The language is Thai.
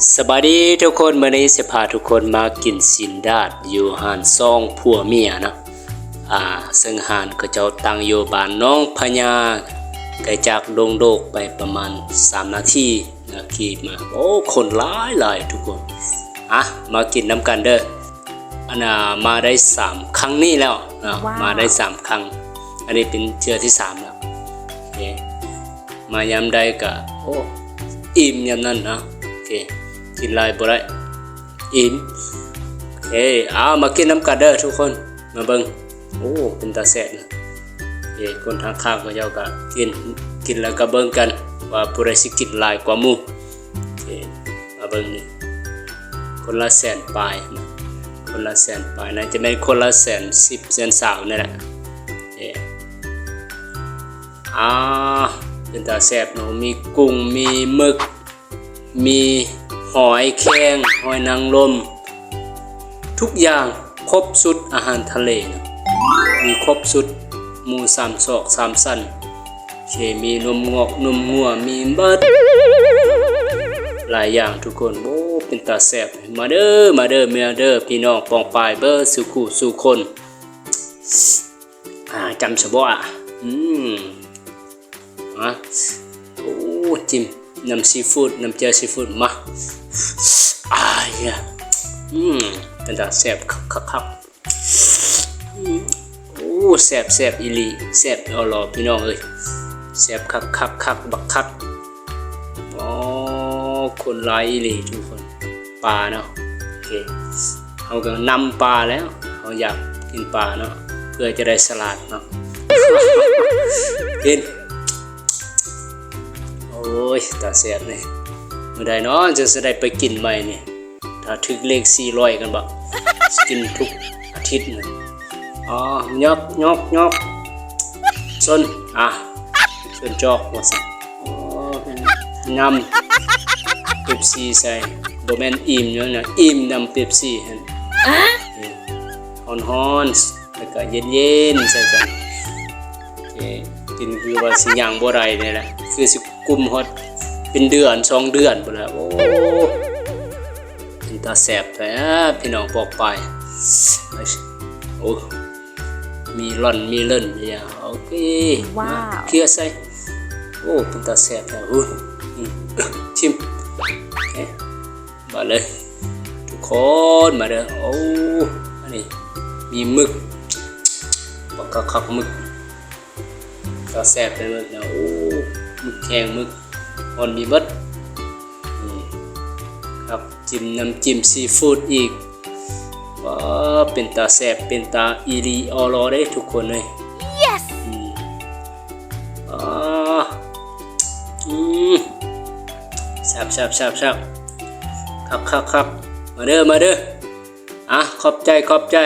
สบายดีทุกคนมื่อนี้จะพาทุกคนมากินสินดาดอยู่หานซองผัวเมียเนาะอ่าซึ่งหานก็เจ้าตั้งอยู่บ้านน้องพญาไกลจากดงโดกไปประมาณ 3 นาทีนะขี่มาโอ้คนหลายหลายทุกคนอะมากินน้ำกันเด้ออันน่ะมาได้ 3 ครั้งนี่แล้วอะว้าวมาได้ 3 ครั้ง อันนี้เป็นเชือที่3แล้วโอเคมายามใดกะโอ้อิ่มยามนั้นนะโอเค กินลายบ่ได้อิ่มโอเคเอามากินน้ำกันเด้อทุกคนมาเบิงโอ้เป็นตาแซ่บนะโอเคคนทางข้างก็เจ้าก็กินกินแล้วก็เบิงกัน ว่าผู้ใดสิกินลายกว่ามู่โอเคมาเบิงนี่คนละแสนปลายนะคนละแสนปลายนะจะเป็นคนละแสนสิบแสนสาวนี่แหละอเคอ่าเป็นตาแซ่บเนาะมีกุ้งมีหมึกมี หอยแครงหอยนางรมทุกอย่างครบสุดอาหารทะเลนะมีครบสุดหมูสามศอกสามสันเคมีนมงอกนมงัวมีเบิดหลายอย่างทุกคนโอ้เป็นตาแซ่บมาเด้อมาเด้อเมียเด้อพี่น้องปองปลายเบอร์สุขุสุคนอ่าจำสบอะอืมอะโอ้จิ้ม น้ำซีฟู้ดน้ำเจียวซีฟู้ดมาอ่าเหี้ยอืมเป็นตาแซ่บคักคักคักอืมโอ้แซ่บแซ่บอีลีแซ่บเอาล่อพี่น้องเอ้ยแซ่บคักคักคักบักคักอ๋อคนหลายอีลีทุกคนปลาเนาะโอเคเขาก็นำปลาแล้วเขาอยากกินปลาเนาะเพื่อจะได้สลัดเนาะกิน อ้ยตาเสียบเลยเมื่อใดเนาะจะจะได้ไปกินใหม่นี่ถ้าถึกเลขสี่ร้อยกันบ่กินทุกอาทิตย์นะอ๋อยอกยอกยอกส้นอะส้นจอกว่าสิอ๋อเป็นนำเป๊ปซี่ใส่บ่แมนอิ่มอยู่นะอิ่มนำเป๊ปซี่หั่นนี่ฮ้อนแล้วก็เย็นๆใส่กันโอเคกินคือว่าสิย่างบ่ได้นี่แหละคือสิ กุมฮอดเป็นเดือนสองเดือนพุ่นแหละโอ้เป็นตาแสบแท้พี่น้องปอกไปโอ้มีร่อนมีเล่นอย่างโอเคว้าวมเคลียร์ใส่โอ้เป็นตาแสบแท้อู้อืมชิมโอเคมาเลยทุกคนมาเด้อโอ้อันนี้มีหมึกปากกาคักหมึกก็แซ่บไปหมดนะโอ้ หมึกแข็งหมึกอ่อนมีเบิดนี่ครับจิ้มน้ำจิ้มซีฟู้ดอีกว้าเป็นตาแซ่บเป็นตาอีรีออรอได้ทุกคนเลย yes อืมอ่าอืมแซ่บแซ่บแซ่บแซ่บครับครับครับมาเด้อมาเด้ออะขอบใจขอบใจ